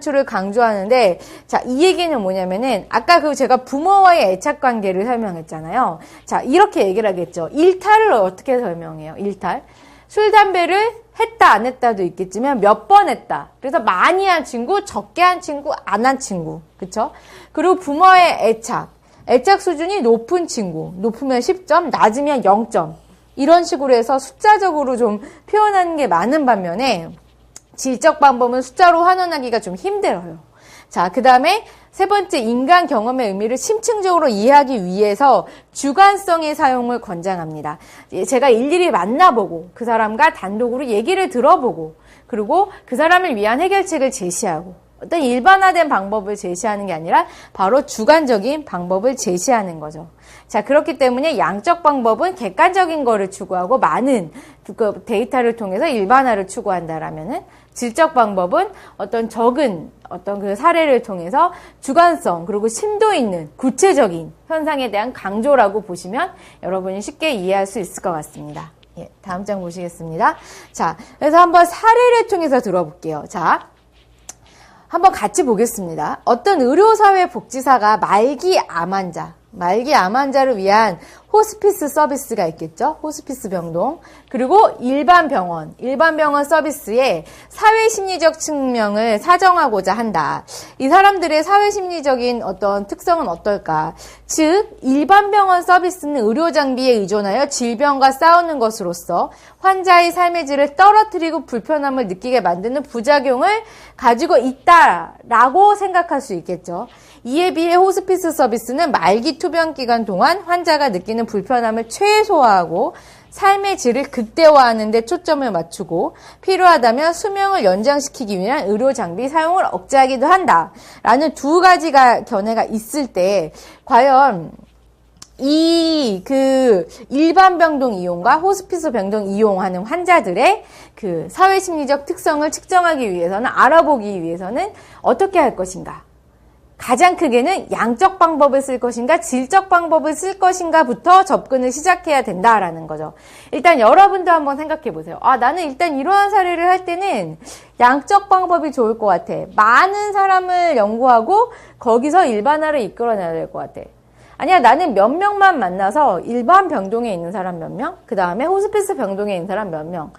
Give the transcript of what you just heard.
추를 강조하는데 자, 이 얘기는 뭐냐면은 아까 그 제가 부모와의 애착 관계를 설명했잖아요. 자, 이렇게 얘기를 하겠죠. 일탈을 어떻게 설명해요? 일탈. 술 담배를 했다 안 했다도 있겠지만 몇 번 했다. 그래서 많이 한 친구, 적게 한 친구, 안 한 친구. 그쵸? 그리고 부모의 애착. 애착 수준이 높은 친구. 높으면 10점, 낮으면 0점. 이런 식으로 해서 숫자적으로 좀 표현하는 게 많은 반면에 질적 방법은 숫자로 환원하기가 좀 힘들어요. 자, 그 다음에 세 번째 인간 경험의 의미를 심층적으로 이해하기 위해서 주관성의 사용을 권장합니다. 예, 제가 일일이 만나보고 그 사람과 단독으로 얘기를 들어보고 그리고 그 사람을 위한 해결책을 제시하고 어떤 일반화된 방법을 제시하는 게 아니라 바로 주관적인 방법을 제시하는 거죠. 자, 그렇기 때문에 양적 방법은 객관적인 거를 추구하고 많은 그 데이터를 통해서 일반화를 추구한다라면은 질적 방법은 어떤 적은 어떤 그 사례를 통해서 주관성 그리고 심도 있는 구체적인 현상에 대한 강조라고 보시면 여러분이 쉽게 이해할 수 있을 것 같습니다. 예, 다음 장 보시겠습니다. 자, 그래서 한번 사례를 통해서 들어볼게요. 자, 한번 같이 보겠습니다. 어떤 의료사회 복지사가 말기 암 환자, 말기 암 환자를 위한 호스피스 서비스가 있겠죠? 호스피스 병동. 그리고 일반 병원, 일반 병원 서비스에 사회 심리적 측면을 사정하고자 한다. 이 사람들의 사회 심리적인 어떤 특성은 어떨까? 즉, 일반 병원 서비스는 의료 장비에 의존하여 질병과 싸우는 것으로서 환자의 삶의 질을 떨어뜨리고 불편함을 느끼게 만드는 부작용을 가지고 있다라고 생각할 수 있겠죠. 이에 비해 호스피스 서비스는 말기 투병 기간 동안 환자가 느끼는 불편함을 최소화하고 삶의 질을 극대화하는 데 초점을 맞추고 필요하다면 수명을 연장시키기 위한 의료 장비 사용을 억제하기도 한다. 라는 두 가지가 견해가 있을 때 과연 이 그 일반 병동 이용과 호스피스 병동 이용하는 환자들의 그 사회 심리적 특성을 측정하기 위해서는 알아보기 위해서는 어떻게 할 것인가? 가장 크게는 양적 방법을 쓸 것인가 질적 방법을 쓸 것인가부터 접근을 시작해야 된다라는 거죠. 일단 여러분도 한번 생각해 보세요. 아, 나는 일단 이러한 사례를 할 때는 양적 방법이 좋을 것 같아. 많은 사람을 연구하고 거기서 일반화를 이끌어내야 될 것 같아. 아니야, 나는 몇 명만 만나서 일반 병동에 있는 사람 몇 명, 그 다음에 호스피스 병동에 있는 사람 몇 명.